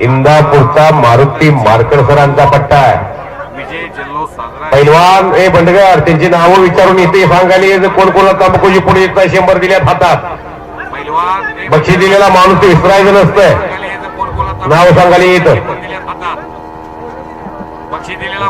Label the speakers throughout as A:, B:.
A: इंदापूरचा Maruti marked सरांचा पट्टा आहे. पैलवान ए बंडगर त्यांची नावं विचारून इथे सांगायला येत कोण कोण तंबाखूची पुढे येत नाही शंभर दिल्यात हातात. बक्षीस दिलेला माणूस ते विसरायचं नसतंय.
B: येतं, कोणाला
A: नाव सांगायला येतं.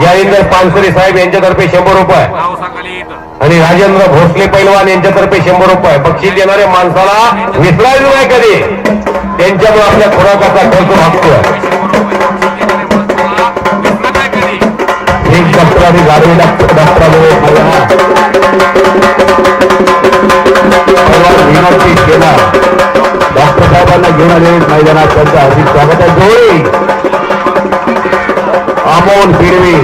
A: जालिंदर पानसरे साहेब यांच्यातर्फे शंभर रुपये.
B: नाव सांगायला येतं
A: आणि राजेंद्र भोसले पैलवान यांच्यातर्फे शंभर रुपये बक्षीस देणाऱ्या माणसाला विसरायचं नाही कधी. त्यांच्यामुळे आपल्या खुराकाचा खर्च भागतोय. एक डॉक्टर आणि गाडवे डॉक्टरांमुळे विनंती केला डॉक्टर साहेबांना घेऊन आलेले मैदानात त्यांचं हार्दिक स्वागत आहे. जोडी. अमोल बिडवी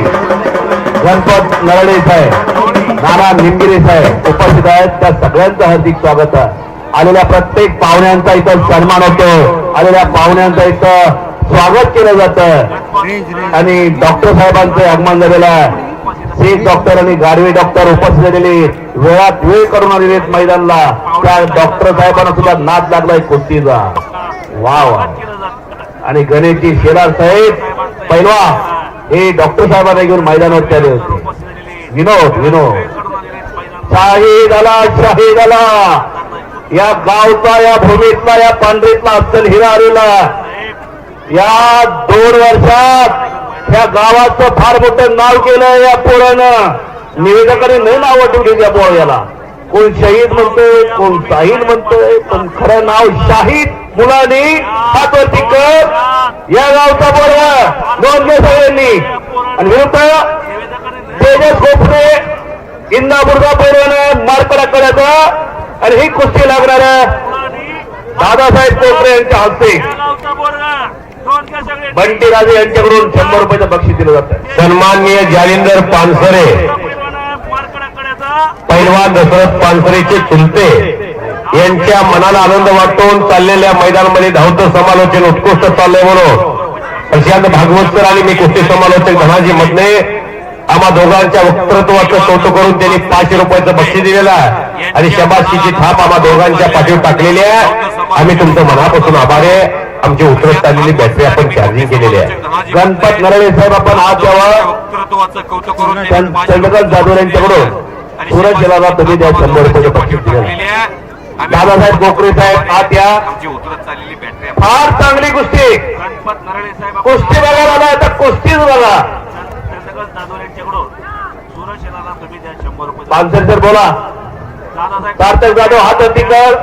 A: गणपत नरडे साहेब. नाना निमगिरे साहेब उपस्थित आहेत. त्या सगळ्यांचं हार्दिक स्वागत आहे. आलेल्या प्रत्येक पाहुण्यांचा इथं सन्मान होतो. आलेल्या पाहुण्यांचा इथं स्वागत केलं जातं. आणि डॉक्टर साहेबांचं आगमन झालेलं आहे. शेख डॉक्टर आणि गाडवे डॉक्टर उपस्थित झालेले वेळात वेळ करून आलेले आहेत मैदानला. त्या डॉक्टर साहेबांना सुद्धा नाद लागलाय कुस्तीचा. वा वा आणि गणेशजी शेलार साहेब पहिला हे डॉक्टर साहेबांना घेऊन मैदानावर आले होते विनोद विनोद. शाहीद आला शाहीद आला या गावचा या भूमीतला या पांढरीतला अफजल हिरा आलेला या दोन वर्षात या गावाचं फार मोठं नाव केलं या पोरानं. निवेदकाने नाही नाव ठेवली त्या पोळ्याला कोण शहीद म्हणतोय कोण साहिद म्हणतोय पण खरं नाव शाहीद मुलांनी हातवरती कर या गावचा पोरगा. नोंदले सगळ्यांनी. आणि विरुद्ध तेजस गोपरे मुर्गा पैलवान मारकडा करायचा आणि ही कुस्ती लागणार दादासाहेब कोकरे यांच्या हस्ते. बंटी राजे यांच्याकडून शंभर रुपयाचं बक्षीस दिलं जातं. सन्माननीय जालिंदर पानसरे. पैलवान दशरथ पानसरेचे चुलते. यांच्या मनाला आनंद वाटून चाललेल्या मैदानामध्ये धावतं समालोचन उत्कृष्ट चाललंय म्हणून. प्रशांत भागवतकर आणि मी कुस्ती समालोचक धनाजी मधने आम्हा दोघांच्या वक्तृत्वाचं कौतुक करून त्यांनी पाचशे रुपयाचं बक्षीस दिलेलं आहे. आणि शबाशीची थाप आम्हा दोघांच्या पाठीवर टाकलेली आहे. आम्ही तुमचं मनापासून आभार आहे. आमची उतरत आलेली बॅटरी आपण चार्जिंग केलेली आहे. गणपत नरळे साहेब आपण आज द्यावा चंद्रकांत जाधव यांच्याकडून
B: आणि
A: सूरज जलाला तुम्ही द्या शंभर रुपये बक्षीस दिलेलं दादासाहेब कोकरे साहेब आत या. फार चांगली कुस्ती.
B: गणपत नरळे साहेब
A: कुस्ती बघायला आलाय तर कुस्तीच बघा.
B: चंद्रकांत जाधव यांच्याकडून तुम्ही द्या शंभर रुपये
A: सर बोला. सार्थक जाधव हात कर.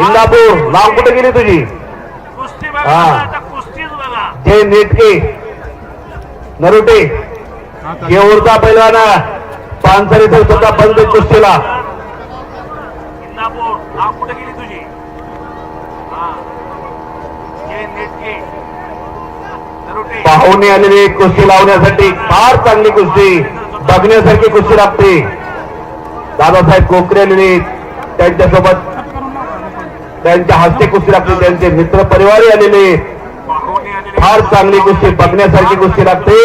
A: इंदापूर नाव कुठे गेली तुझी?
B: कुस्ती. बघा कुस्तीच
A: नेटके नरुटे येऊरचा पैलवाना. पानसरी सर सुद्धा बंद कुस्तीला.
B: इंदापूर नाव कुठे गेली तुझी? हा. नेटके
A: पाहुणे आलेले कुस्ती लावण्यासाठी फार चांगली कुस्ती. बघण्यासारखी कुस्ती लागते. दादासाहेब कोकरे आलेले त्यांच्यासोबत त्यांच्या हस्ते कुस्ती लागते. त्यांचे मित्र परिवार आलेले फार चांगली कुस्ती बघण्यासारखी कुस्ती लागते.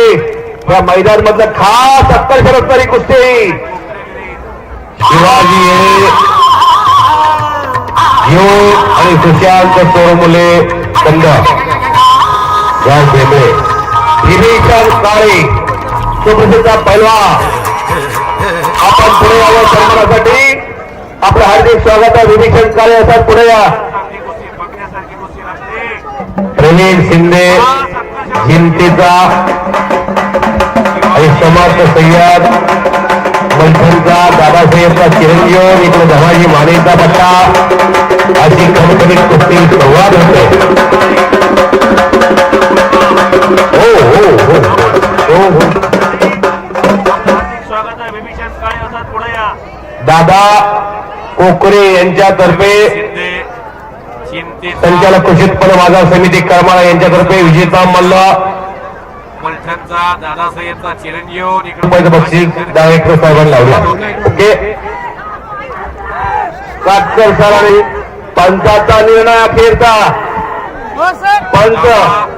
A: या मैदान मधलं खास अत्तर असणारी कुस्ती. शिवाजी आणि सुशांत सोरमुले कंद. या बेंबळे भीमेश्वर काळे सुप्रसिद्ध पैलवा आपण पुढे यावं सन्मानासाठी। आपलं हार्दिक स्वागत आहे. विभीषण काळे असतात पुढे या. प्रवीण शिंदे जिंतीचा आणि समर्थ सय्यद मंथनचा दादासाहेबचा चिरंजीव इकडे धनाजी मानेचा पट्टा अशी खणखणीत कुस्ती संवाद होते. दादा कोकरे यांच्यातर्फे संचालक कृषी उत्पन्न बाजार समिती करमाळा यांच्यातर्फे विजेता मल्ल.
B: मलठणचा दादासाहेबचा चिरंजीव
A: बक्षीस डायरेक्टर साहेबांना लावलं. ओके. काटकर सर आणि पंचाचा निर्णय अखेरचा. पंच.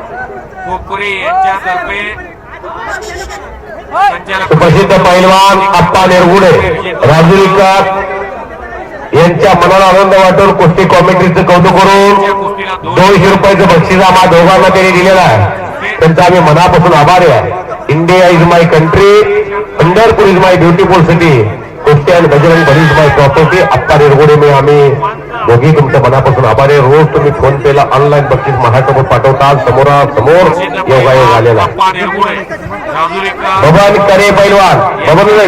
B: कोकुरे यांच्यातर्फे
A: प्रसिद्ध पैलवान आप्पा नेरगुडे राजुरीकर
C: यांच्या मनाला आनंद वाटून कुस्ती कॉमेंट्रीचं कौतुक करून दोनशे रुपयाचं बक्षीस आम्हा दोघांना त्यांनी दिलेलं आहे. त्यांचा आम्ही मनापासून आभारी आहे. India is my country Pandharpur is my beautiful city कुस्ती आणि Bajrang Bali is my property Appa Nirgude मी आम्ही दोघी तुमच्या मनापासून आभारी आहे. रोज तुम्ही फोन पेला ऑनलाईन बक्षीस माझ्यासोबत पाठवता. समोरासमोर योगायोग आलेला भगवान करे पैलवान.
B: करून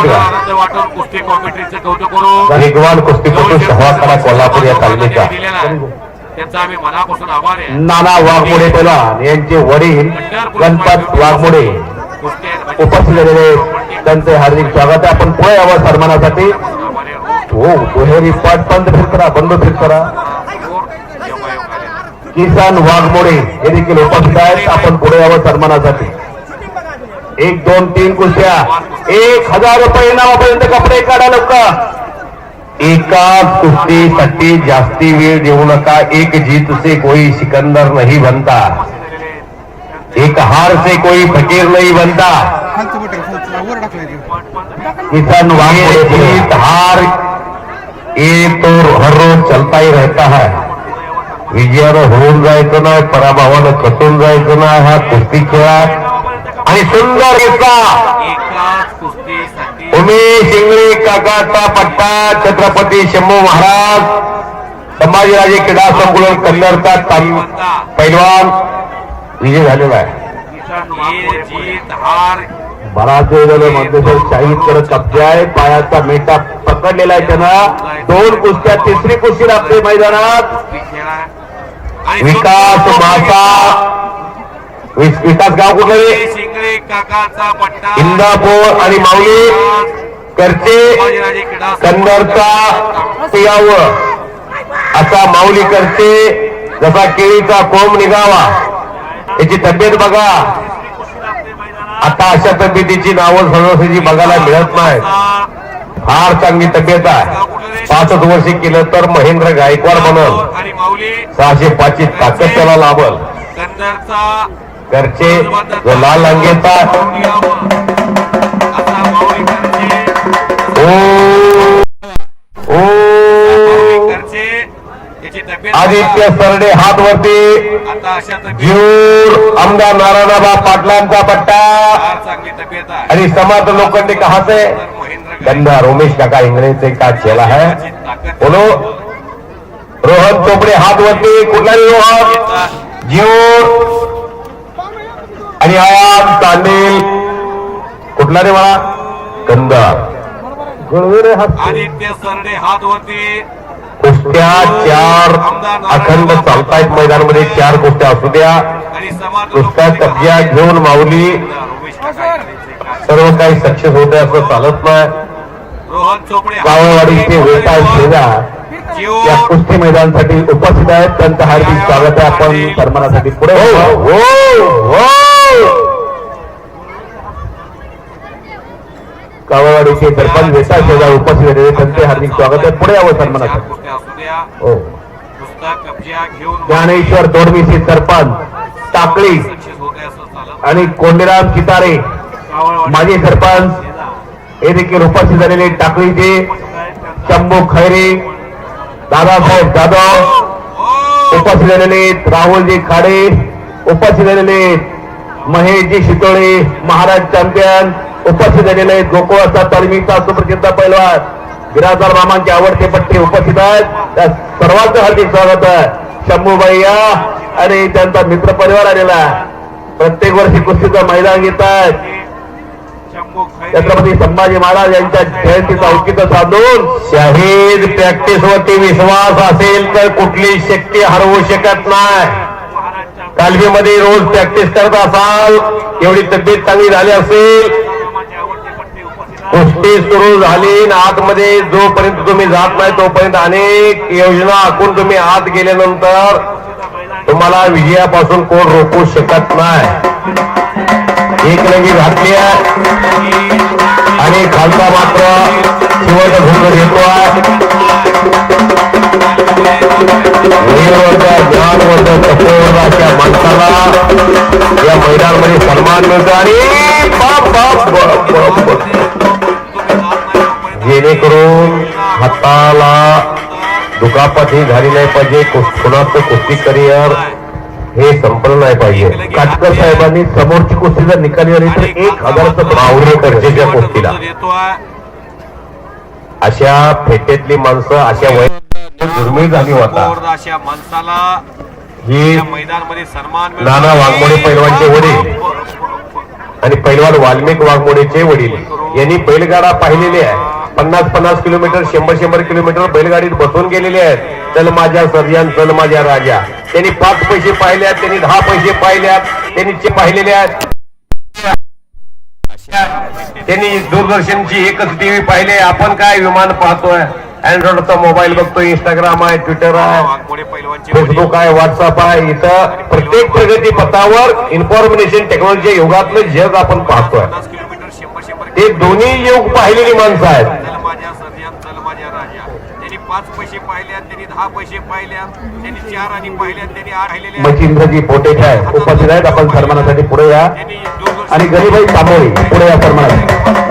C: वेगवान कुस्तीपटू शहाकरा कोल्हापूर या तालमीचा नाना वाघमोडे पैलवान यांचे वडील गणपत वाघमोडे. उपस्थित झालेले त्यांचे हार्दिक स्वागत आहे. आपण पुढे यावं सन्मानासाठी. हो दुहेरी पाट बंद फिर करा बंद फिर करा.
B: समोर
C: वाघमोडे हे देखील उपस्थित आहेत. आपण पुढे यावं सन्मानासाठी. एक दोन तीन कुस्त्या. एक हजार रुपये इनामापर्यंत कपडे काढा लोक एका कुस्तीसाठी जास्ती वेळ देऊ नका. एक जीत से कोई सिकंदर नाही बनता. एक हार से कोई फकीर नाही बनता. किसान वाघमोडे जीत हार ये तो हर रोज चलता ही रहता है। विजयानं होऊन जायचं नाही पराभवानं कसून जायचं नाही हा कुस्ती खेळ आणि सुंदर किस्सा उमेश इंगळे काकाचा पट्टा छत्रपती शंभू महाराज. संभाजीराजे क्रीडा संकुलन कन्नडचा पैलवान. विजय झालेला आहे. बराच वेळ झालं मंदेश्वर शाहीद करत कब्जा आहे. पायाचा मेटा पकडलेला आहे त्यांना. दोन कुस्त्या तिसरी कुस्ती लागते मैदानात. विकास मासा. विकास गाव
B: कुठे
C: इंदापूर आणि माऊली.
B: करते
C: कन्नडचा पियाव. असा माऊली करते. जसा केळीचा कोंब निघावा. याची तब्येत बघा. आता अशा तब्येतीची नावं सहजासहजी बघायला मिळत नाही. फार चांगली तब्येत आहे. पाचच वर्ष केलं तर महेंद्र गायकवाड
B: माऊली
C: सहाशे पाचशे ताकद त्याला लाभल. घरचे जो लाल अंगेचा आदित्य सरडे हात वरती जीवर आमदार नारायणबा पाटलांचा पट्टा.
B: आहे
C: आणि समाज लोखंडे कहा से
B: तर महेंद्र
C: गंधा रोमेश काका इंगळेचे का चेला है? बोलो. रोहन चोपडे हात वरती कुठलाही रोहन. जीवर आणि आयाम तांडेल. कुठला रे मला गंधा
B: आदित्य सरडे हात होती
C: कुस्त्या चार अखंड चालतायत मैदानामध्ये चार कुस्त्या असू द्या.
B: आणि समाज
C: कब्जा घेऊन माऊली. सर्व काही सक्सेस होते असं चालत नाही.
B: रोहन इथे
C: गाववाडीचे वेता शेजा. या कुस्ती मैदानासाठी उपस्थित आहेत. त्यांचं हार्दिक स्वागत आहे आपण सन्मानासाठी पुढे. हो हो हो. गाववाडीचे सरपंच वेता शेजा उपस्थित झालेले त्यांचे हार्दिक स्वागत आहे. पुढे यावं
B: द्या.
C: हो. ज्ञानेश्वर दोडमिसी सरपंच टाकळी
B: चालत.
C: आणि कोंडीराम चितारे माजी सरपंच हे देखील उपस्थित झालेले टाकळीचे शंभू खैरे दादासाहेब जाधव
B: हो.
C: उपस्थित झालेले राहुलजी खाडे उपस्थित झालेले महेशजी शितोळे महाराज चॅम्पियन उपस्थित झालेले आहेत. गोकुळाचा तालमीचा सुप्रसिद्ध पैलवान. बिराजदार मामांचे आवडते पट्टे उपस्थित आहेत. त्या सर्वांचं हार्दिक स्वागत आहे. शंभूबाई या आणि त्यांचा मित्र परिवार आलेला प्रत्येक वर्षी कुस्तीचं मैदान घेत आहेत. छत्रपती संभाजी महाराज यांच्या जयंतीचं औचित्य साधून शहीद प्रॅक्टिस वरती विश्वास असेल तर कुठली शक्ती हरवू शकत नाही. तालमीमध्ये रोज प्रॅक्टिस करत असाल एवढी तब्येत चांगली झाली असेल कुस्ती सुरू झाली आणि आतमध्ये जोपर्यंत तुम्ही जात नाही तोपर्यंत अनेक योजना आखून तुम्ही आत गेल्यानंतर तुम्हाला विजयापासून कोण रोखू शकत नाही. एक लगी घातली आहे. आणि खालचा मात्र शिवट घुंग घेतो आहे या मैदानामध्ये सन्मान मिळतो आणि जेणेकरून हाताला दुखापत ही झाली नाही पाहिजे. कुणाचं कुस्ती करिअर हे संपलं नाही पाहिजे. काटकर साहेबांनी समोरची कुस्ती जर निकाली आली तर एक हजारचं भावले गरजेच्या कुस्तीला. अशा फेटेतली माणसं अशा वय दुर्मिळ झाली होता
B: अशा माणसाला
C: ही. नाना वाघमोडे पैलवानचे वडील. आणि पैलवान वाल्मिक वाघमोडेचे वडील यांनी बैलगाडा पाहिलेली आहे पन्नास पन्नास किलोमीटर शंभर शंभर किलोमीटर बैलगाडीत बसून गेलेले आहेत चल माझ्या सर्जन चल माझ्या राजा त्यांनी पाच पैसे पाहिल्यात त्यांनी दहा पैसे पाहिल्यात त्यांनी चे पाहिलेले आहेत त्यांनी दूरदर्शनची एकच टीव्ही पाहिले आपण काय विमान पाहतोय अँड्रॉइडचा मोबाईल बघतोय इंस्टाग्राम आहे ट्विटर आहे. फेसबुक आहे व्हॉट्सअप आहे. इथं प्रत्येक प्रगती पथावर इन्फॉर्मेशन टेक्नॉलॉजी युगातलं जग आपण पाहतोय. ते दोन्ही युग पाहिलेली माणसं आहेत.
B: चल माझ्या सर्जन चल माझ्या राजा. त्यांनी पाच पैसे पाहिल्यात त्यांनी दहा पैसे पाहिल्यात त्यांनी चार आणि पाहिल्यात त्यांनी आठ राहिलेले आहेत.
C: मच्छिंद्रजी पोटेच आहे उपस्थित आहेत. आपण सन्मानासाठी पुढे या. आणि गरीबाई तांबोळी पुढे या सन्मानासाठी.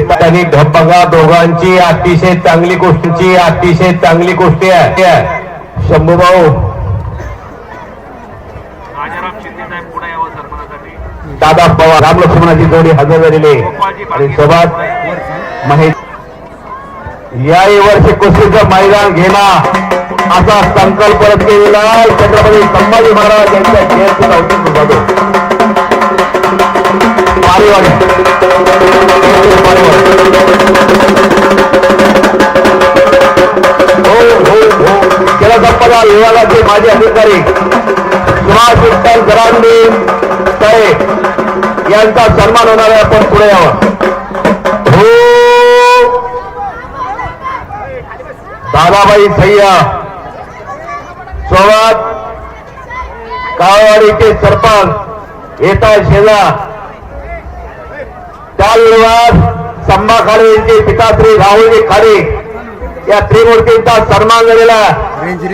C: ढब बघा दोघांची अतिशय चांगली गोष्टीची अतिशय चांगली गोष्टी आहे.
B: यावं सन्मानासाठी
C: दादा पवार रामलक्ष्मणाची जोडी हजर झालेली आणि सोबत महेश. याही वर्षी कुस्तीचं मैदान घेणार असा संकल्प परत केलेला छत्रपती संभाजी महाराज यांच्या जयंतीचा औचित्य साधून. जलसंपदा विभागाचे माजी अधिकारी सुभाष विठ्ठल गरांडे तळे यांचा सन्मान होणार आहे आपण पुढे यावं. हो. दादाबाई सय्या सोबत काळवाडीचे सरपंच येता शेजा. त्याविरोधात संभा खाडे यांचे पिताश्री राहुलजी खाडे या त्रिमूर्तींचा सन्मान झालेला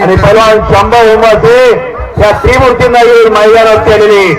C: आणि पहिलवान शंभा उमसे या त्रिमूर्तींना येऊन मैदानात केलेली.